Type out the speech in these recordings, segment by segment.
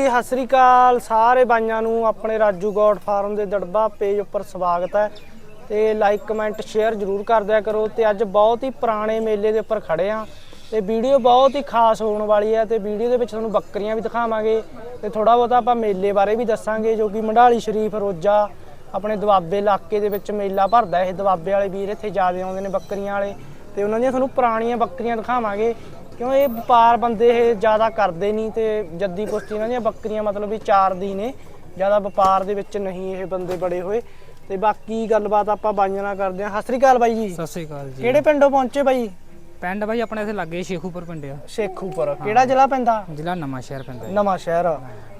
ਸਤਿ ਸ੍ਰੀ ਅਕਾਲ। ਸਾਰੇ ਬਾਈਆਂ ਨੂੰ ਆਪਣੇ ਰਾਜੂ ਗੋਡ ਫਾਰਮ ਦੇ ਦੜਬਾ ਪੇਜ ਉੱਪਰ ਸਵਾਗਤ ਹੈ ਤੇ ਲਾਈਕ ਕਮੈਂਟ ਸ਼ੇਅਰ ਜਰੂਰ ਕਰ ਦਿਆ ਕਰੋ ਤੇ ਅੱਜ ਬਹੁਤ ਹੀ ਪੁਰਾਣੇ ਮੇਲੇ ਦੇ ਉੱਪਰ ਖੜੇ ਆ ਤੇ ਵੀਡੀਓ ਬਹੁਤ ਹੀ ਖਾਸ ਹੋਣ ਵਾਲੀ ਹੈ ਤੇ ਵੀਡੀਓ ਦੇ ਵਿੱਚ ਤੁਹਾਨੂੰ ਬੱਕਰੀਆਂ ਵੀ ਦਿਖਾਵਾਂਗੇ ਤੇ ਥੋੜਾ ਬਹੁਤਾ ਆਪਾਂ ਮੇਲੇ ਬਾਰੇ ਵੀ ਦੱਸਾਂਗੇ ਜੋ ਕਿ ਮੰਡਾਲੀ ਸ਼ਰੀਫ ਰੋਜਾ ਆਪਣੇ ਦੁਆਬੇ ਇਲਾਕੇ ਦੇ ਵਿੱਚ ਮੇਲਾ ਭਰਦਾ ਇਹ ਦੁਆਬੇ ਵਾਲੇ ਵੀਰ ਇੱਥੇ ਜ਼ਿਆਦਾ ਆਉਂਦੇ ਨੇ ਬੱਕਰੀਆਂ ਵਾਲੇ ਤੇ ਉਹਨਾਂ ਦੀਆਂ ਤੁਹਾਨੂੰ ਪੁਰਾਣੀਆਂ ਬੱਕਰੀਆਂ ਦਿਖਾਵਾਂਗੇ। ਕਿਉਂ ਇਹ ਵਪਾਰ ਬੰਦੇ ਇਹ ਜ਼ਿਆਦਾ ਕਰਦੇ ਨਹੀਂ ਤੇ ਜੱਦੀ ਕੁਸ਼ਤੀ ਇਹਨਾਂ ਦੀਆਂ ਬੱਕਰੀਆਂ ਮਤਲਬ ਵੀ ਚਾਰ ਦੀ ਨੇ ਜ਼ਿਆਦਾ ਵਪਾਰ ਦੇ ਵਿੱਚ ਨਹੀਂ ਇਹ ਬੰਦੇ ਬੜੇ ਹੋਏ। ਤੇ ਬਾਕੀ ਗੱਲਬਾਤ ਆਪਾਂ ਬਾਈਆਂ ਨਾਲ ਕਰਦੇ ਹਾਂ। ਸਤਿ ਸ੍ਰੀ ਅਕਾਲ ਬਾਈ ਜੀ। ਸਤਿ ਸ੍ਰੀ ਅਕਾਲ ਜੀ। ਕਿਹੜੇ ਪਿੰਡੋਂ ਪਹੁੰਚੇ ਬਾਈ? ਪਿੰਡ ਬਾਈ ਆਪਣੇ ਇੱਥੇ ਲੱਗੇ ਸ਼ੇਖੂਪੁਰ ਪਿੰਡ ਆ। ਸ਼ੇਖੂਪੁਰ। ਕਿਹੜਾ ਜ਼ਿਲ੍ਹਾ ਪੈਂਦਾ ਜ਼ਿਲ੍ਹਾ ਨਵਾਂ ਸ਼ਹਿਰ ਪੈਂਦਾ ਨਵਾਂ ਸ਼ਹਿਰ।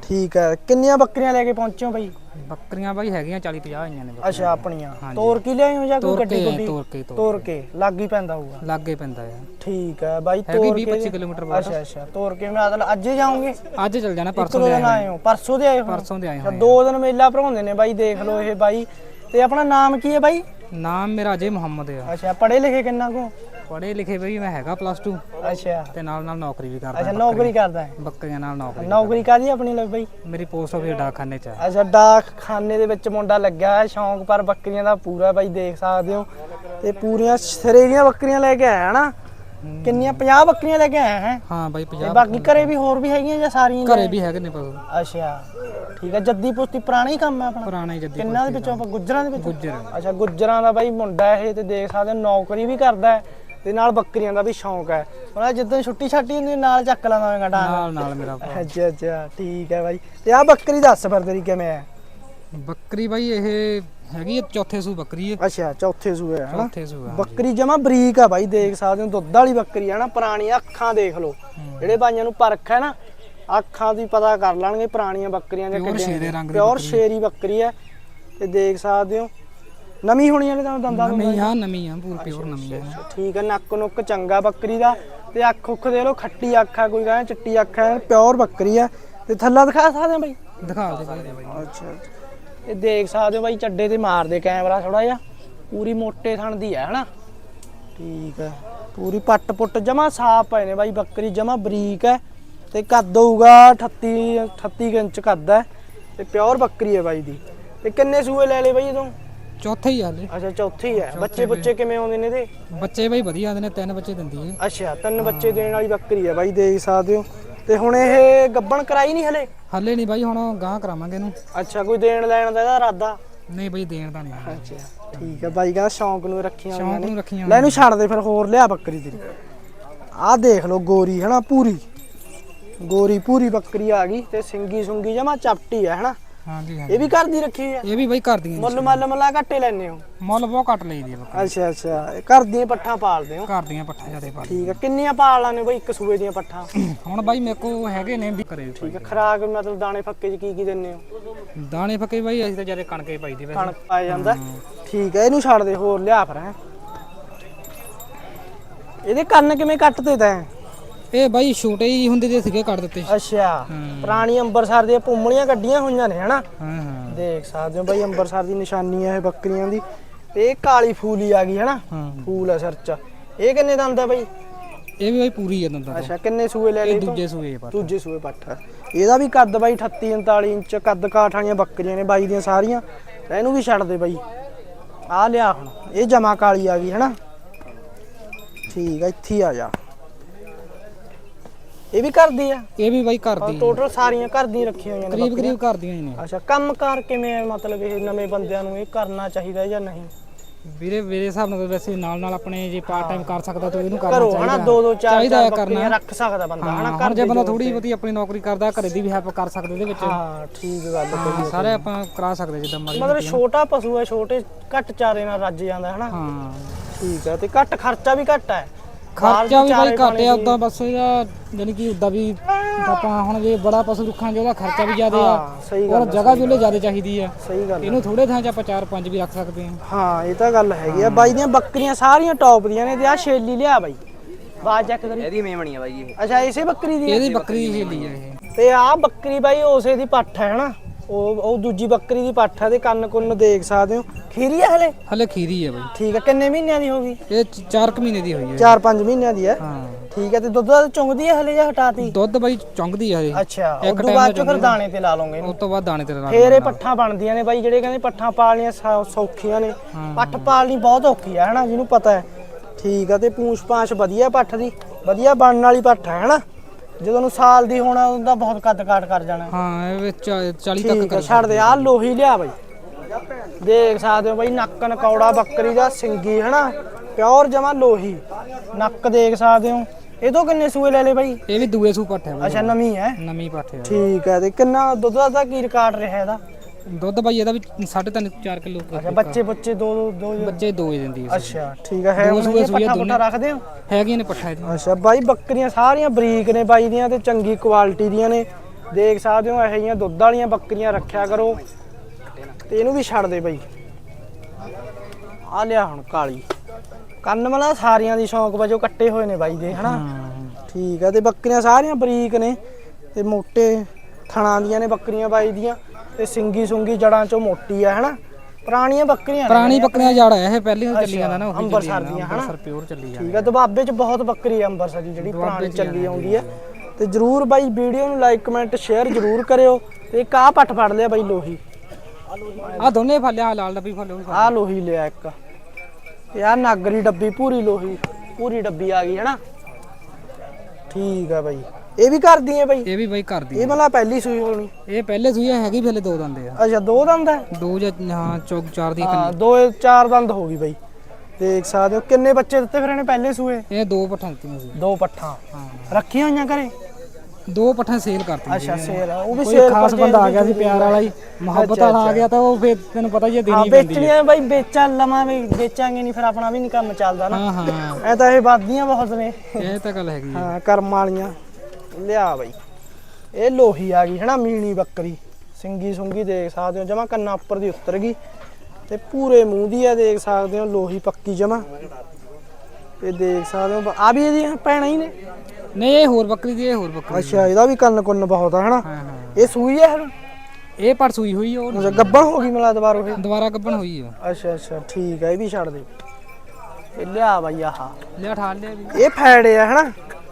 ਠੀਕ ਹੈ ਕਿੰਨੀਆਂ ਬੱਕਰੀਆਂ ਲੈ ਕੇ ਪਹੁੰਚੇ ਹੋ ਬਾਈ? ਬੱਕਰੀਆਂ ਬਾਈ ਹੈਗੀਆਂ 40 50 ਆਈਆਂ ਨੇ ਬੱਕਰੀਆਂ। ਅੱਛਾ ਆਪਣੀਆਂ। ਹਾਂਜੀ। ਤੋਰ ਕੀ ਲਿਆਏ ਹੋ ਜਾਂ ਕੋਈ ਤੋਰ ਗੱਡੀ ਕੇ ਗੁੱਡੀ ਤੋਰ ਕੇ ਤੋਰ ਤੋਰ ਕੇ। ਲੱਗ ਹੀ ਪੈਂਦਾ ਹੋਊਗਾ। ਲੱਗੇ ਪੈਂਦਾ ਆ। ਠੀਕ ਹੈ ਬਾਈ ਹੈਗੀ ਤੋਰ 20 ਕੇ 25 ਕਿਲੋਮੀਟਰ ਬਾਅਦ। ਅੱਛਾ ਅੱਛਾ। ਤੋਰ ਕੇ ਮੈਂ ਅਦਲ ਅੱਜ ਹੀ ਜਾਉਂਗੇ ਅੱਜ ਚੱਲ ਜਾਣਾ ਪਰਸੋਂ ਦੋ ਆਏ ਆਏ ਹੋ। ਪਰਸੋਂ ਦੇ ਆਏ ਹੋ। ਪਰਸੋਂ ਦੇ ਆਏ ਅੱਛਾ ਹੋਏ ਦੋ ਦਿਨ ਮੇਲਾ ਭਰਾਉਂਦੇ ਨੇ ਬਾਈ ਦੇਖ ਲਓ ਇਹ ਬਾਈ। ਤੇ ਆਪਣਾ ਨਾਮ ਕੀ ਹੈ ਬਾਈ। ਨਾਮ ਮੇਰਾ ਅਜੇ ਮੁਹੰਮਦ ਆ। ਅੱਛਾ ਪੜ੍ਹੇ ਲਿਖੇ ਕਿੰਨਾ ਕੋ? ਪੜ੍ਹੇ ਲਿਖੇ ਬਈ ਮੈਂ ਹੈਗਾ ਪਲੱਸ 2 ਅੱਛਾ। ਤੇ ਨਾਲ ਨਾਲ ਨੌਕਰੀ ਵੀ ਅੱਛਾ ਕਰਦਾ ਨੌਕਰੀ ਕਰਦਾ ਹੈ। ਬੱਕਰੀਆਂ ਨਾਲ ਨੌਕਰੀ ਨੌਕਰੀ ਕਾਦੀ ਆਪਣੀ ਲੱਗ ਬਾਈ? ਮੇਰੀ ਪੋਸਟ ਆਫਿਸ ਡਾਕਖਾਨੇ ਚ ਆ ਅੱਛਾ ਡਾਕਖਾਨੇ ਦੇ ਵਿੱਚ ਮੁੰਡਾ ਲੱਗਿਆ ਹੈ ਸ਼ੌਂਕ ਪਰ ਬੱਕਰੀਆਂ ਦਾ ਪੂਰਾ ਬਾਈ ਦੇਖ ਸਕਦੇ ਹੋ। ਤੇ ਪੂਰੀਆਂ ਸਿਰੇ ਦੀਆਂ ਬੱਕਰੀਆਂ ਲੈ ਕੇ ਆਇਆ ਹਨਾ? ਕਿੰਨੀਆਂ? 50 ਬੱਕਰੀਆਂ ਲੈ ਕੇ ਆਇਆ ਹੈ? ਹਾਂ ਬਾਈ ਤੇ 50 ਬਾਕੀ ਘਰੇ ਵੀ ਹੋਰ ਵੀ ਹੈਗੀਆਂ ਜਾਂ ਸਾਰੀਆਂ ਹੀ ਘਰੇ? ਵੀ ਹੈਗੇ ਨੇ ਪਸ਼ੂ ਅੱਛਾ ਠੀਕ ਹੈ। ਜੱਦੀ ਪੁਸ਼ਤੀ ਪੁਰਾਣਾ ਹੀ ਕੰਮ ਹੈ ਆਪਣਾ? ਪੁਰਾਣੇ ਜੱਦੀ ਕਿੰਨਾਂ ਦੇ ਵਿੱਚੋਂ ਆਪਾਂ ਗੁੱਜਰਾਂ ਦੇ ਵਿੱਚੋਂ? ਗੁੱਜਰ। ਅੱਛਾ ਗੁੱਜਰਾਂ ਦਾ ਬਾਈ ਮੁੰਡਾ ਇਹ ਤੇ ਦੇਖ ਸਕਦੇ ਹੋ ਨੌਕਰੀ ਵੀ ਕਰਦਾ ਹੈ। ਤੇ ਨਾਲ ਬੱਕਰੀਆਂ ਦਾ ਵੀ ਸ਼ੌਂਕ ਹੈ। ਉਹਨਾਂ ਜਿੱਦਾਂ ਛੁੱਟੀ ਛਾਟੀ ਹੁੰਦੀ ਨਾਲ ਚੱਕ ਲਾਂਦਾ ਹੋਵੇਗਾ ਡਾਂਗ ਨਾਲ ਨਾਲ ਮੇਰਾ ਭਰਾ। ਅੱਛਾ ਅੱਛਾ ਠੀਕ ਹੈ ਬਾਈ। ਤੇ ਆ ਬੱਕਰੀ ਦੱਸ ਫਿਰ ਤੇਰੀ ਕਿਵੇਂ ਹੈ? ਬੱਕਰੀ ਬਾਈ ਇਹ ਹੈਗੀ ਆ ਚੌਥੇ ਸੂ ਬੱਕਰੀ ਹੈ ਅੱਛਾ ਚੌਥੇ ਸੂਏ ਹੈ ਹਨਾ? ਚੌਥੇ ਸੂ ਆ ਬੱਕਰੀ ਜਮਾ ਬਰੀਕ ਆ ਬਾਈ ਦੇਖ ਸਕਦੇ ਹੋ ਦੁੱਧ ਵਾਲੀ ਬੱਕਰੀ ਹੈ ਨਾ ਪੁਰਾਣੀਆਂ ਅੱਖਾਂ ਦੇਖ ਲਓ। ਜਿਹੜੇ ਬਾਈਆਂ ਨੂੰ ਪਰਖ ਹੈ ਨਾ ਅੱਖਾਂ ਦੀ ਪਤਾ ਕਰ ਲੈਣਗੇ ਪੁਰਾਣੀਆਂ ਬੱਕਰੀਆਂ ਜਾਂ ਦੀ ਪਿਓਰ ਸ਼ੇਰੀ ਬੱਕਰੀ ਹੈ। ਤੇ ਦੇਖ ਸਕਦੇ ਹੋ ਨਵੀਂ ਹੋਣੀ ਵਾਲੇ ਤਾਂ ਦੰਦਾਂ ਨੂੰ ਨਵੀਂ ਆ ਨਵੀਂ ਆ ਪੂਰੀ ਪਿਓਰ ਨਵੀਂ ਆ। ਠੀਕ ਹੈ ਨੱਕ ਨੁੱਕ ਚੰਗਾ ਬੱਕਰੀ ਦਾ। ਤੇ ਅੱਖ ਉੱਖ ਦੇ ਲੋ ਖੱਟੀ ਅੱਖ ਆ ਕੋਈ ਕਹਿੰਦਾ ਚਿੱਟੀ ਅੱਖ ਹੈ ਪਿਓਰ ਬੱਕਰੀ ਹੈ ਤੇ ਥੱਲਾ ਦਿਖਾ ਸਕਦੇ ਆ ਬਾਈ? ਦਿਖਾ ਦੇ ਅੱਛਾ ਇਹ ਦੇਖ ਸਕਦੇ ਹੋ ਬਾਈ ਚੱਡੇ ਤੇ ਮਾਰਦੇ ਕੈਮਰਾ ਥੋੜਾ ਜਿਹਾ। ਪੂਰੀ ਮੋਟੇ ਥਣ ਦੀ ਹੈ ਹਨਾ? ਠੀਕ ਹੈ ਪੂਰੀ ਪੱਟ ਪੁੱਟ ਜਮਾ ਸਾਫ਼ ਪਏ ਨੇ ਬਾਈ ਬੱਕਰੀ ਜਮਾ ਬਰੀਕ ਹੈ ਤੇ ਕੱਦ ਹੋਊਗਾ 38 38 ਕੁ ਇੰਚ ਕੱਦ ਹੈ ਤੇ ਪਿਓਰ ਬੱਕਰੀ ਹੈ ਬਾਈ ਦੀ। ਤੇ ਕਿੰਨੇ ਸੂਏ ਲੈ ਲਏ ਬਾਈ ਇਹਦੋਂ ਚੌਥੇ ਹੀ ਹਾਲੇ ਅੱਛਾ ਚੌਥੀ ਹੈ ਬੱਚੇ ਬੱਚੇ ਕਿਵੇਂ ਆਉਂਦੇ ਨੇ ਇਹਦੇ? ਬੱਚੇ ਬਾਈ ਵਧੀਆ ਆਉਂਦੇ ਨੇ ਤਿੰਨ ਬੱਚੇ ਦਿੰਦੀ ਹੈ ਅੱਛਾ ਤਿੰਨ ਬੱਚੇ ਦੇਣ ਵਾਲੀ ਬੱਕਰੀ ਹੈ ਬਾਈ ਦੇਖ ਸਕਦੇ ਹੋ। ਤੇ ਹੁਣ ਇਹ ਗੱਬਣ ਕਰਾਈ ਨਹੀਂ ਹਲੇ? ਹਾਲੇ ਨਹੀਂ ਬਾਈ ਹੁਣ ਗਾਂ ਕਰਾਵਾਂਗੇ ਇਹਨੂੰ। ਅੱਛਾ ਕੋਈ ਦੇਣ ਲੈਣ ਦਾ ਇਹਦਾ ਇਰਾਦਾ? ਨਹੀਂ ਬਾਈ ਦੇਣ ਦਾ ਨਹੀਂ। ਅੱਛਾ ਠੀਕ ਹੈ ਬਾਈ ਕਹਿੰਦਾ ਸ਼ੌਂਕ ਨੂੰ ਰੱਖੀਆਂ ਸ਼ੌਂਕ ਨੇ। ਰੱਖੀਆਂ ਲੈ ਇਹਨੂੰ ਛੱਡ ਦੇ ਫਿਰ ਹੋਰ ਲਿਆ ਬੱਕਰੀ ਤੇਰੀ। ਆਹ ਦੇਖ ਲਓ ਗੋਰੀ ਹਨਾ ਪੂਰੀ। ਗੋਰੀ ਪੂਰੀ ਬੱਕਰੀ ਆ ਗਈ ਤੇ ਸਿੰਗੀ ਸੁੰਗੀ ਜਮਾ ਚਪਟੀ ਹੈ ਹਨਾ? ਹਾਂਜੀ ਹਾਂ ਇਹ ਵੀ ਘਰ ਦੀ ਰੱਖੀ ਹੈ ਇਹ ਵੀ ਬਾਈ ਕਰਦੀਆਂ ਨੇ ਮੁੱਲ ਮੱਲ ਮਲਾ ਘੱਟੇ ਲੈਨੇ ਹੋ? ਮੁੱਲ ਬਹੁਤ ਘੱਟ ਲਈਦੀ ਬੱਕਰੀ। ਅੱਛਾ ਅੱਛਾ। ਇਹ ਘਰ ਦੀਆਂ ਪੱਠਾਂ ਪਾਲਦੇ ਹੋ? ਘਰ ਦੀਆਂ ਪੱਠਾ ਜਿਆਦੇ ਪਾ ਠੀਕ ਹੈ ਕਿੰਨੀਆਂ ਪਾਲ ਲਾਨੇ ਬਾਈ ਇੱਕ ਸੂਏ ਦੀਆਂ ਪੱਠਾਂ? ਹੁਣ ਬਾਈ ਮੇਰੇ ਕੋ ਹੈਗੇ ਨੇ ਵੀ ਕਰੇ ਠੀਕ ਹੈ ਖਰਾਕ ਮਤਲਬ ਦਾਣੇ ਫੱਕੇ ਚ ਕੀ ਕੀ ਦਿੰਨੇ ਹੋ? ਦਾਣੇ ਫੱਕੇ ਬਾਈ ਅਸੀਂ ਤਾਂ ਜਿਆਦੇ ਕਣਕੇ ਪਾਈ ਦੀ ਵੈਸੇ। ਕਣਕ ਪਾਇਆ ਜਾਂਦਾ। ਠੀਕ ਹੈ ਇਹਨੂੰ ਛੱਡ ਦੇ ਹੋਰ ਲਿਆ ਫਿਰ ਇਹਦੇ ਕੰਨ ਕਿਵੇਂ ਕੱਟਦੇ ਤੈਂ? ਇਹ ਬਾਈ ਛੋਟੇ ਹੀ ਹੁੰਦੇ ਜੇ ਸੀਗੇ ਕੱਢ ਦਿੱਤੇ। ਅੱਛਾ। ਪੁਰਾਣੀ ਅੰਬਰਸਰ ਦੀਆਂ ਪੁੰਮਲੀਆਂ ਕੱਢੀਆਂ ਹੋਈਆਂ ਨੇ ਹਨਾ? ਹਾਂ ਹਾਂ। ਦੇਖ ਸਕਦੇ ਹੋ ਬਾਈ ਅੰਬਰਸਰ ਦੀ ਨਿਸ਼ਾਨੀ ਹੈ ਇਹ ਬੱਕਰੀਆਂ ਦੀ। ਤੇ ਇਹ ਕਾਲੀ ਫੂਲੀ ਆ ਗਈ ਹਨਾ? ਫੂਲ ਆ ਸਿਰ ਚ। ਇਹ ਕਿੰਨੇ ਦੰਦ ਆ ਬਾਈ? ਇਹ ਵੀ ਬਾਈ ਪੂਰੀ ਹੈ ਦੰਦਾਂ ਤੋਂ। ਅੱਛਾ ਕਿੰਨੇ ਸੂਏ ਲੈ ਲਏ ਇਹ ਦੂਜੇ ਸੂਏ ਪਰ ਦੂਜੇ ਸੂਏ ਪੱਠ। ਆ। ਇਹਦਾ ਵੀ ਕੱਦ ਬਾਈ 38 39 ਇੰਚ ਕੱਦ ਕਾਠ ਵਾਲੀਆਂ ਬੱਕਰੀਆਂ ਨੇ ਬਾਈ ਦੀਆਂ ਸਾਰੀਆਂ। ਇਹਨੂੰ ਵੀ ਛੱਡ ਦੇ ਬਾਈ। ਆ ਲਿਆ ਹੁਣ ਇਹ ਜਮਾ ਕਾਲੀ ਆ ਗਈ ਹਨਾ? ਠੀਕ ਆ ਇੱਥੇ ਆ ਜਾ। ਇਹ ਵੀ ਕਰਦੀ ਆ? ਇਹ ਵੀ ਬਾਈ ਕਰਦੀ ਟੋਟਲ ਸਾਰੀਆਂ ਘਰ ਦੀਆਂ ਰੱਖੀਆਂ ਹੋਈਆਂ ਨੇ ਕਰੀਬ। ਕਰੀਬ ਕਰਦੀਆਂ ਹੀ ਨੇ। ਅੱਛਾ ਕੰਮਕਾਰ ਕਿਵੇਂ ਮਤਲਬ ਇਹ ਨਵੇਂ ਬੰਦਿਆਂ ਨੂੰ ਇਹ ਕਰਨਾ ਚਾਹੀਦਾ ਜਾਂ ਨਹੀਂ? ਵੀਰੇ ਮੇਰੇ ਹਿਸਾਬ ਨਾਲ ਤਾਂ ਵੈਸੇ ਨਾਲ ਨਾਲ ਆਪਣੇ ਜੇ ਪਾਰਟ ਟਾਈਮ ਕਰ ਸਕਦਾ ਤਾਂ ਇਹਨੂੰ ਕਰਨਾ ਚਾਹੀਦਾ ਹਨਾ ਦੋ ਦੋ ਚਾਰ ਚਾਹੀਦਾ ਚਾਰ ਕਰਨਾ। ਰੱਖ ਸਕਦਾ ਬੰਦਾ ਹਨਾ ਹੁਣ ਜੇ ਬੰਦਾ ਥੋੜੀ। ਬਹੁਤੀ ਆਪਣੀ ਨੌਕਰੀ ਕਰਦਾ ਘਰੇ ਦੀ ਵੀ ਹੈਲਪ ਕਰ ਸਕਦੇ ਇਹਦੇ ਵਿੱਚ। ਹਾਂ ਠੀਕ ਗੱਲ ਹਾਂ, ਸਾਰੇ ਆਪਾਂ ਕਰਾ ਸਕਦੇ ਜਿੱਦਾਂ ਮਰਜ਼ੀ ਮਤਲਬ ਛੋਟਾ ਪਸ਼ੂ ਹੈ ਛੋਟੇ ਘੱਟ ਚਾਰੇ ਨਾਲ ਰੱਜ ਜਾਂਦਾ ਹਨਾ। ਹਾਂ। ਠੀਕ ਹੈ ਤੇ ਘੱਟ ਖਰਚਾ ਵੀ ਘੱਟ ਹੈ। ਖਰਚਾ ਵੀ ਬਾਈ ਘੱਟ ਆ ਉਦਾਂ ਬਸ ਇਹਦਾ ਯਾਨੀ ਕਿ ਉਦਾਂ ਵੀ ਆਪਾਂ ਹੁਣ ਜੇ ਬੜਾ ਪਸ਼ੂ ਰੱਖਾਂਗੇ ਉਹਦਾ ਖਰਚਾ ਵੀ ਜ਼ਿਆਦਾ ਆ। ਔਰ ਜਗ੍ਹਾ ਵੀ ਉਹਲੇ ਜ਼ਿਆਦਾ ਚਾਹੀਦੀ ਆ। ਸਹੀ ਗੱਲ ਹੈ। ਇਹਨੂੰ ਥੋੜੇ ਥਾਂ 'ਚ ਆਪਾਂ 4-5 ਵੀ ਰੱਖ ਸਕਦੇ ਹਾਂ ਹਾਂ ਇਹ ਤਾਂ ਗੱਲ ਹੈਗੀ ਆ। ਬਾਈ ਦੀਆਂ ਬੱਕਰੀਆਂ ਸਾਰੀਆਂ ਟੌਪ ਦੀਆਂ ਨੇ ਤੇ ਆ ਛੇਲੀ ਲਿਆ ਬਾਈ। ਬਾਅਦ ਚੈੱਕ ਕਰੀ ਇਹਦੀ ਮੇਮਣੀ ਆ ਬਾਈ ਇਹ। ਅੱਛਾ ਇਸੇ ਬੱਕਰੀ ਦੀ? ਇਹਦੀ ਬੱਕਰੀ ਦੀ ਛੇਲੀ ਆ ਇਹ। ਤੇ ਆ ਬੱਕਰੀ ਬਾਈ ਉਸੇ ਦੀ ਪੱਠ ਹੈ ਹਨਾ? ਉਹ ਉਹ ਦੂਜੀ ਬੱਕਰੀ ਦੀ ਪੱਠ ਹੈ ਤੇ ਕੰਨ ਕੁੰਨ ਦੇਖ ਸਕਦੇ ਹੋ। ਖੀਰੀ ਹੈ ਹਲੇ? ਹਲੇ ਖੀਰੀ ਆ ਬਾਈ। ਠੀਕ ਹੈ ਕਿੰਨੇ ਮਹੀਨਿਆਂ ਦੀ ਹੋ ਗਈ? ਇਹ 4 ਕੁ ਮਹੀਨੇ ਦੀ ਹੋਈ ਹੈ। 4-5 ਮਹੀਨਿਆਂ ਦੀ ਹੈ ਹਾਂ। ਠੀਕ ਹੈ ਤੇ ਦੁੱਧ ਦਾ ਚੁੰਗਦੀ ਹੈ ਹਲੇ ਜਾਂ ਹਟਾਤੀ? ਦੁੱਧ ਬਾਈ ਚੌਂਕਦੀ ਆ ਇਹ। ਅੱਛਾ ਇੱਕ ਉਸ ਤੋਂ ਬਾਅਦ ਦਾ ਚ ਫਿਰ ਦਾਣੇ ਤੇ ਲਾ ਲਓਗੇ। ਉਸ ਤੋਂ ਬਾਅਦ ਦਾਣੇ ਤੇ ਲਾ ਫੇਰ ਇਹ ਪੱਠਾਂ ਬਣਦੀਆਂ ਨੇ ਬਾਈ ਜਿਹੜੇ ਕਹਿੰਦੇ ਪੱਠਾਂ ਪਾਲਣੀਆਂ ਸੌਖੀਆਂ ਨੇ। ਪੱਠ ਪਾਲਣੀ ਬਹੁਤ ਔਖੀ ਆ ਹਨਾ ਜਿਹਨੂੰ ਪਤਾ ਹੈ। ਠੀਕ ਆ ਤੇ ਪੂੰਛ ਪਾਂਛ ਵਧੀਆ ਪੱਠ ਦੀ। ਵਧੀਆ ਬਣਨ ਵਾਲੀ ਪੱਠ ਹੈ ਹਨਾ। ਜਦੋਂ ਨੂੰ ਸਾਲ ਦੀ ਹੋਣਾ ਉਹਦਾ ਬਹੁਤ ਕੱਦ ਕਾਟ ਕਰ ਜਾਣਾ। ਹਾਂ ਇਹ ਵਿੱਚ 40 ਤੱਕ ਠੀਕ ਆ ਛੱਡ ਦੇ ਆ ਲੋਹੀ ਲਿਆ ਬਾਈ। ਦੇਖ ਸਕਦੇ ਹੋ ਬਾਈ ਨੱਕ ਨਕੌੜਾ ਬੱਕਰੀ ਦਾ ਸਿੰਗੀ ਹਨਾ? ਪਿਓਰ ਜਮਾ ਲੋਹੀ। ਨੱਕ ਦੇਖ ਸਕਦੇ ਹੋ। ਇਹ ਤੋਂ ਕਿੰਨੇ ਸੂਏ ਲੈ ਲੇ ਬਾਈ? ਇਹ ਵੀ ਦੂਏ ਸੂ ਪੱਠ ਹੈ ਅੱਛਾ ਨਵੀਂ ਹੈ। ਨਵੀਂ ਪੱਠ ਹੈ। ਠੀਕ ਹੈ ਤੇ ਕਿੰਨਾ ਦੁੱਧ ਦਾ ਕੀ ਰਿਕਾਰਡ ਰਿਹਾ ਇਹਦਾ? ਦੁੱਧ ਬਾਈ ਇਹਦਾ ਵੀ 3.5 4 ਕਿਲੋ ਅੱਛਾ ਬੱਚੇ ਬੱਚੇ ਦੋ ਦੋ ਦੋ ਬੱਚੇ ਦੋ ਹੀ ਦਿੰਦੀ ਹੈ ਅੱਛਾ ਠੀਕ ਹੈ ਹੈ ਦੋ ਸੂਏ ਇਹ ਸੂਏ ਪੱਠਾ ਦੋਨੇ। ਰੱਖਦੇ ਹੋ? ਹੈਗੀਆਂ ਨੇ ਪੱਠਾ ਇਹਦੀਆਂ ਅੱਛਾ ਬਾਈ ਬੱਕਰੀਆਂ ਸਾਰੀਆਂ ਬਰੀਕ ਨੇ ਬਾਈ ਦੀਆਂ ਤੇ ਚੰਗੀ ਕੁਆਲਿਟੀ ਦੀਆਂ ਨੇ। ਦੇਖ ਸਕਦੇ ਹੋ ਇਹੋ ਜਿਹੀਆਂ ਦੁੱਧ ਵਾਲੀਆਂ ਬੱਕਰੀਆਂ ਰੱਖਿਆ ਕਰੋ। ਤੇ ਇਹਨੂੰ ਵੀ ਛੱਡ ਦੇ ਬਾਈ। ਆ ਲਿਆ ਹੁਣ ਕਾਲੀ। ਕੰਨ ਮਲਾ ਸਾਰੀਆਂ ਦੀ ਸ਼ੌਂਕ ਵਜੋਂ ਕੱਟੇ ਹੋਏ ਨੇ ਬਾਈ ਦੇ ਹਨਾ? ਠੀਕ ਹੈ ਤੇ ਬੱਕਰੀਆਂ ਸਾਰੀਆਂ ਬਰੀਕ ਨੇ ਤੇ ਮੋਟੇ ਥਣਾਂ ਦੀਆਂ ਨੇ ਬੱਕਰੀਆਂ ਬਾਈ ਦੀਆਂ। ਤੇ ਸਿੰਗੀ ਸੁੰਗੀ ਜੜਾਂ ਚੋਂ ਮੋਟੀ ਆ ਹਨਾ? ਪੁਰਾਣੀਆਂ ਬੱਕਰੀਆਂ ਨੇ ਪੁਰਾਣੀ ਬੱਕਰੀਆਂ ਜੜ ਹੈ ਇਹ ਪਹਿਲੀ ਚੱਲੀ ਜਾਂਦਾ ਨਾ ਉਹੀ ਅੰਬਰਸਰ ਦੀਆਂ, ਹਨਾ? ਅੰਬਰਸਰ ਪਿਓਰ ਚੱਲੀ ਜਾਂਦਾ। ਠੀਕ ਹੈ ਦੁਆਬੇ ਚ ਬਹੁਤ ਬੱਕਰੀ ਆ ਅੰਬਰਸਰ ਦੀ ਜਿਹੜੀ ਪੁਰਾਣੀ ਚੱਲੀ ਆਉਂਦੀ ਹੈ ਤੇ ਜਰੂਰ ਬਾਈ ਵੀਡੀਓ ਨੂੰ ਲਾਈਕ ਕਮੈਂਟ ਸ਼ੇਅਰ ਜਰੂਰ ਕਰਿਓ। ਤੇ ਇੱਕ ਆਹ ਪੱਠ ਫੜ ਲਿਆ ਬਾਈ ਲੋਹੀ। ਆ ਦੋਨੇ ਫਲਿਆ ਆਹ ਲਾਲ ਡੱਬੀ ਫੜ ਆਹ ਲੋਹੀ ਲਿਆ ਇੱਕ। ਤੇ ਆਹ ਨਾਗਰੀ ਡੱਬੀ ਪੂਰੀ ਲੋਹੀ ਪੂਰੀ ਡੱਬੀ ਆ ਗਈ ਹੈ ਨਾ ਠੀਕ ਆ ਬਾਈ। ਇਹ ਵੀ ਕਰਦੀ ਹੈ ਬਾਈ? ਇਹ ਵੀ ਬਾਈ ਘਰ ਦੀ ਇਹ ਮਤਲਬ ਪਹਿਲੀ ਸੂਈ ਹੋਣੀ। ਇਹ ਪਹਿਲੇ ਸੂਈ ਹੈਗੀ ਫਲੇ ਦੋ ਦੰਦੇ ਆ। ਅੱਛਾ ਦੋ ਦੰਦ ਹੈ ਦੋ ਜਾਂ ਹਾਂ ਚੌਕ ਚਾਰ ਦੀ ਹਾਂ ਦੋ ਚਾਰ ਦੰਦ ਹੋ ਗਈ ਬਾਈ। ਦੇਖ ਸਕਦੇ ਹੋ ਕਿੰਨੇ ਬੱਚੇ ਦਿੱਤੇ ਫਿਰ ਇਹਨੇ ਪਹਿਲੇ ਸੂਏ? ਇਹ ਦੋ ਪੱਠਾਂ ਦਿੱਤੀਆਂ ਸੀ। ਦੋ ਪੱਠਾਂ। ਹਾਂ। ਰੱਖੀਆਂ ਹੋਈਆਂ ਘਰੇ? ਦੋ ਪੱਠਾਂ ਸੇਲ ਕਰਤੀਆਂ ਅੱਛਾ ਸੇਲ ਆ। ਉਹ ਵੀ ਕੋਈ ਸੇਲ ਖਾਸ ਬੰਦਾ ਆ ਗਿਆ ਸੀ ਪਿਆਰ ਵਾਲਾ ਹੀ। ਮੁਹੱਬਤ ਵਾਲਾ ਆ ਗਿਆ ਤਾਂ ਉਹ ਫੇਰ ਤੈਨੂੰ ਪਤਾ ਹੀ ਹੈ ਹਾਂ ਦੇਣੀ ਪੈਂਦੀ ਹੈ ਵੇਚਣੀਆਂ ਬਾਈ ਵੇਚਾਂ ਲਵਾਂ ਵੀ ਵੇਚਾਂਗੇ ਨਹੀਂ ਫਿਰ ਆਪਣਾ ਵੀ ਨਹੀਂ ਕੰਮ ਚੱਲਦਾ ਨਾ। ਹਾਂ ਹਾਂ। ਐ ਤਾਂ ਇਹ ਵਾਦੀਆਂ ਬਹੁਤ ਨੇ। ਇਹ ਤਾਂ ਗੱਲ ਹੈਗੀ ਹੈ ਹਾਂ ਕਰਮ ਵਾਲੀਆਂ। ਲਿਆ ਬਾਈ। ਇਹ ਲੋਹੀ ਆ ਗਈ ਹਨਾ ਮੀਣੀ ਬੱਕਰੀ। ਸਿੰਗੀ ਸੁੰਗੀ ਦੇਖ ਸਕਦੇ ਹੋ ਜਮਾ ਕੰਨਾਂ ਉੱਪਰ ਦੀ ਉਤਰ ਗਈ। ਤੇ ਪੂਰੇ ਮੂੰਹ ਦੀ ਆ ਦੇਖ ਸਕਦੇ ਹੋ ਲੋਹੀ ਪੱਕੀ ਜਮਾ। ਇਹ ਦੇਖ ਸਕਦੇ ਹੋ ਆ ਵੀ ਇਹਦੀਆਂ ਪੈਣਾ ਹੀ ਨੇ। ਨਹੀਂ ਇਹ ਹੋਰ ਬੱਕਰੀ ਦੀ ਇਹ ਹੋਰ ਬੱਕਰੀ ਅੱਛਾ ਇਹਦਾ ਵੀ ਕੰਨ ਕੁੰਨ ਬਹੁਤ ਆ ਹਨਾ। ਇਹ ਸੂਈ ਹੈ ਇਹ ਪਰ ਸੂਈ ਹੋਈ ਆ, ਉਹ ਅੱਛਾ ਗੱਬਣ ਹੋ ਗਈ ਮਲਾ ਦੁਬਾਰਾ ਇਹ ਦੁਬਾਰਾ ਗੱਬਣ ਹੋਈ ਆ। ਅੱਛਾ ਅੱਛਾ ਠੀਕ ਹੈ ਇਹ ਵੀ ਛੱਡ ਦੇ। ਇਹ ਲਿਆ ਬਾਈ ਆਹ। ਲਿਆ ਠਾਲ ਲਿਆ ਵੀ। ਇਹ ਫੈੜੇ ਆ ਹਨਾ।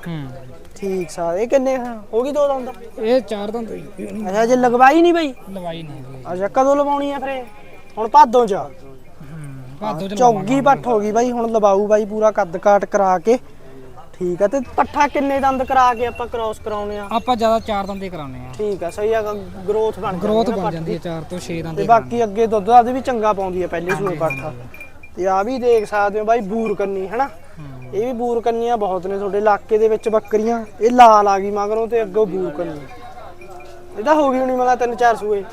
ਹੂੰ। ਠੀਕ ਸਾ ਇਹ ਕਿੰਨੇ? ਹੋ ਗਈ ਦੋ ਦੰਦ? ਇਹ ਚਾਰ ਦੰਦ ਹੋਈ ਅੱਛਾ ਜੇ ਲਗਵਾਈ ਨਹੀਂ ਬਾਈ? ਲਵਾਈ ਨਹੀਂ ਅੱਛਾ ਕਦੋਂ ਲਵਾਉਣੀ ਆ ਫਿਰ ਇਹ? ਹੁਣ ਭਾਦੋਂ ਚ? ਭਾਦੋ ਚ ਚੌਗੀ ਪੱਠ ਹੋ ਗਈ ਬਾਈ ਹੁਣ ਲਵਾਊ ਬਾਈ ਪੂਰਾ ਕੱਦ ਕਾਟ ਕਰਾ ਕੇ। ਠੀਕ ਆ ਤੇ ਪੱਠਾ ਕਿੰਨੇ ਦੰਦ ਕਰਾ ਕੇ ਆਪਾਂ ਕ੍ਰਾਸ ਕਰਾਉਨੇ ਆ? ਆਪਾਂ ਜ਼ਿਆਦਾ ਚਾਰ ਦੰਦੇ ਕਰਾਉਨੇ ਆ। ਠੀਕ ਆ ਸਹੀ ਆ ਗਰੋਥ ਬਣ ਗਰੋਥ ਜਾਂਦੀ ਆ ਬਣ ਪੱਠ ਜਾਂਦੀ। ਹੈ ਚਾਰ ਤੋਂ 6 ਤੇ ਦੰਦੇ ਬਾਕੀ ਅੱਗੇ ਦੁੱਧ ਦਾ ਵੀ ਚੰਗਾ ਪਾਉਂਦੀ ਆ ਪਹਿਲੇ ਸੂਏ ਪੱਠਾ। ਤੇ ਆ ਵੀ ਦੇਖ ਸਕਦੇ ਹੋ ਬਾਈ ਬੂਰ ਕੰਨੀ ਹਨਾ? ਇਹ ਵੀ ਬੂਰ ਕੰਨੀਆਂ ਬਹੁਤ ਨੇ ਤੁਹਾਡੇ ਇਲਾਕੇ ਦੇ ਵਿੱਚ ਬੱਕਰੀਆਂ। ਇਹ ਲਾਲ ਆ ਗਈ ਮਗਰੋਂ ਤੇ ਅੱਗੋਂ ਬੂਰ ਕੰਨੀ। ਇਹਦਾ ਹੋ ਗਈ ਹੁਣੀ ਮਗਾ ਤਿੰਨ ਚਾਰ ਸੂਏ।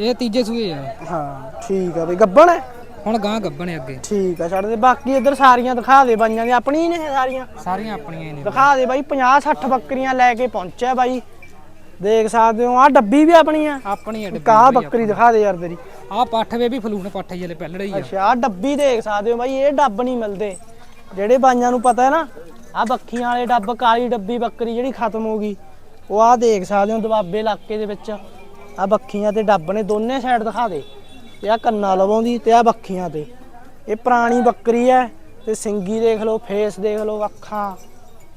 ਇਹ ਤੀਜੇ ਸੂਏ ਆ। ਹਾਂ ਠੀਕ ਆ ਬਈ। ਗੱਬਣ ਹੈ? ਹੁਣ ਗਾਂ ਗੱਬਣ ਹੈ ਅੱਗੇ। ਠੀਕ ਆ ਛੱਡ ਦੇ। ਬਾਕੀ ਇੱਧਰ ਸਾਰੀਆਂ ਦਿਖਾ ਦੇ ਬਾਈਆਂ ਦੀ ਆਪਣੀ ਨੇ ਸਾਰੀਆਂ? ਸਾਰੀਆਂ ਆਪਣੀਆਂ ਨੇ। ਦਿਖਾ ਦੇ ਬਾਈ। 50 60 ਬੱਕਰੀਆਂ ਲੈ ਕੇ ਪਹੁੰਚਿਆ ਬਾਈ। ਦੇਖ ਸਕਦੇ ਹੋ ਆ ਡੱਬੀ ਵੀ ਆਪਣੀ ਆ। ਆਪਣੀ ਹੈ ਕਾ ਬੱਕਰੀ ਦਿਖਾ ਦੇ ਯਾਰ ਤੇਰੀ। ਆ ਪੱਠ ਵੇ ਵੀ ਫਲੂਣ ਪੱਠ ਹਲੇ ਪਹਿਲੜੇ ਹੀ ਆ। ਅੱਛਾ ਆ ਡੱਬੀ ਦੇਖ ਸਕਦੇ ਹੋ ਬਾਈ। ਇਹ ਡੱਬ ਨਹੀਂ ਮਿਲਦੇ। ਜਿਹੜੇ ਬਾਈਆਂ ਨੂੰ ਪਤਾ ਹੈ ਨਾ ਆ ਬੱਖੀਆਂ ਵਾਲੇ ਡੱਬ ਕਾਲੀ ਡੱਬੀ ਬੱਕਰੀ ਜਿਹੜੀ ਖਤਮ ਹੋ ਗਈ ਉਹ ਆ ਦੇਖ ਸਕਦੇ ਹੋ ਦੁਆਬੇ ਇਲਾਕੇ ਦੇ ਵਿੱਚ। ਆ ਬੱਖੀਆਂ ਤੇ ਡੱਬ ਨੇ ਦੋਨੇ ਸਾਈਡ ਦਿਖਾ ਦੇ। ਤੇ ਆ ਕੰਨਾ ਲਵਾਉਂਦੀ ਤੇ ਆ ਬੱਖੀਆਂ ਤੇ। ਇਹ ਪੁਰਾਣੀ ਬੱਕਰੀ ਹੈ ਤੇ ਸਿੰਗੀ ਦੇਖ ਲਓ ਫੇਸ ਦੇਖ ਲਓ ਅੱਖਾਂ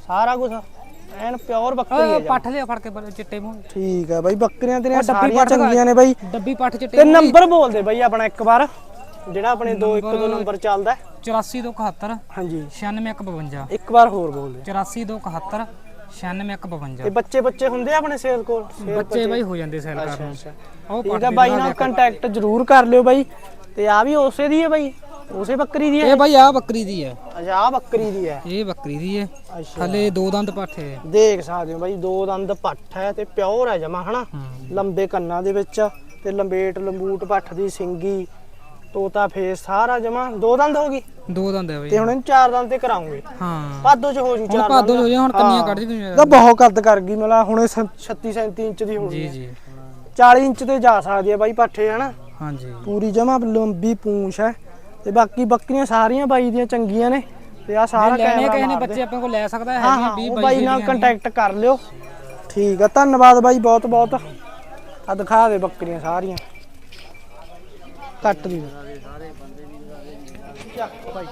ਸਾਰਾ ਕੁਝ ਐਨ ਪਿਓਰ ਬੱਕਰੀ ਜੀ। ਪੱਠ ਲਿਆ ਫੜ ਕੇ ਚਿੱਟੇ ਮੂੰਹ ਠੀਕ ਹੈ ਬਾਈ ਬੱਕਰੀਆਂ ਤੇਰੀਆਂ ਸਾਰੀਆਂ ਚੰਗੀਆਂ ਨੇ ਬਾਈ। ਡੱਬੀ ਪੱਠ ਚਿੱਟੇ ਤੇ ਨੰਬਰ ਬੋਲ ਦੇ ਬਾਈ ਆਪਣਾ ਇੱਕ ਵਾਰ ਜਿਹੜਾ ਆਪਣੇ 212 ਨੰਬਰ। ਚੱਲਦਾ। 8471 ਹਾਂਜੀ। 96152 ਇੱਕ ਵਾਰ ਹੋਰ ਬੋਲ ਦੇ 8471 ਤੇ 96152 ਬੱਚੇ ਬੱਚੇ ਹੁੰਦੇ ਆ ਆਪਣੇ ਸੇਲ ਕੋਲ? ਸੇਲ ਬੱਚੇ ਬਾਈ ਹੋ ਜਾਂਦੇ ਸੈਲ ਅੱਛਾ ਕਰਨ। ਅੱਛਾ। ਉਹ ਠੀਕ ਪੱਠ ਹੈ ਵੀ ਬਾਈ ਦਿਖਾ ਨਾਲ ਦਿਆ ਕਰ। ਕੰਟੈਕਟ ਜ਼ਰੂਰ ਕਰ ਲਿਓ ਬਾਈ। ਤੇ ਆ ਵੀ ਉਸੇ ਦੀ ਹੈ ਬਾਈ? ਉਸੇ ਬੱਕਰੀ ਦੀ ਹੈ ਇਹ ਬਾਈ ਆ ਬੱਕਰੀ ਦੀ ਹੈ। ਅੱਛਾ ਆ ਬੱਕਰੀ ਦੀ ਹੈ। ਇਹ ਬੱਕਰੀ ਦੀ ਹੈ। ਅੱਛਾ। ਹਲੇ ਦੋ ਦੰਦ ਪੱਠ ਹੈ। ਦੇਖ ਸਕਦੇ ਹੋ ਬਾਈ ਦੋ ਦੰਦ ਪੱਠ ਹੈ ਤੇ ਪਿਓਰ ਹੈ ਜਮਾ ਹਨਾ? ਲੰਬੇ ਕੰਨਾਂ ਦੇ ਵਿੱਚ ਤੇ ਲੰਬੇਟ ਲੰਬੂਟ ਪੱਠ ਦੀ ਸਿੰਗੀ ਤੋਤਾ ਫੇਸ ਸਾਰਾ ਜਮਾ ਦੋ ਦੰਦ ਹੋ ਗਈ। ਦੋ ਦੰਦ ਹੈ ਬਾਈ। ਤੇ ਹੁਣ ਇਹਨੂੰ ਚਾਰ ਦੰਦ ਤੇ ਕਰਾਉਂਗੇ। ਹਾਂ। ਭਾਦੋ ਚ ਹੋ ਜੂ ਹੁਣ ਚਾਰ ਭਾਦੋ ਹੋ ਜਾ ਹੁਣ ਕੰਨੀਆਂ ਕੱਢ ਜੀ ਇਹਦਾ ਬਹੁਤ ਕੱਦ ਕਰ ਗਈ ਮਤਲਬ ਹੁਣੇ 36 37 ਇੰਚ ਦੀ ਜੀ ਹੈ। ਜੀ। 40 ਇੰਚ ਤੇ ਜਾ ਸਕਦੀ ਹੈ ਬਾਈ ਪੱਠੇ ਹਨਾ? ਹਾਂਜੀ। ਪੂਰੀ ਜਮਾ ਲੰਬੀ ਪੂੰਛ ਹੈ। ਤੇ ਬਾਕੀ ਬੱਕਰੀਆਂ ਸਾਰੀਆਂ ਬਾਈ ਦੀਆਂ ਚੰਗੀਆਂ ਨੇ। ਤੇ ਆ ਸਾਰਾ ਲੈਣੇ ਕੈਮਰਾ ਕਿਸੇ ਨੇ ਮਾਰਦੇ। ਬੱਚੇ ਆਪਾਂ ਕੋਲ ਲੈ ਸਕਦਾ ਹਾਂ ਹਾਂ 20 ਉਹ 22 ਬਾਈ ਨਾਲ ਕੰਟੈਕਟ ਕਰ ਲਿਓ। ਠੀਕ ਆ ਧੰਨਵਾਦ ਬਾਈ ਬਹੁਤ ਬਹੁਤ ਆ ਦਿਖਾ ਦੇ ਬੱਕਰੀਆਂ ਸਾਰੀਆਂ। ਕੱਟ ਵੀ। ਚੱਕ ਬਾਈ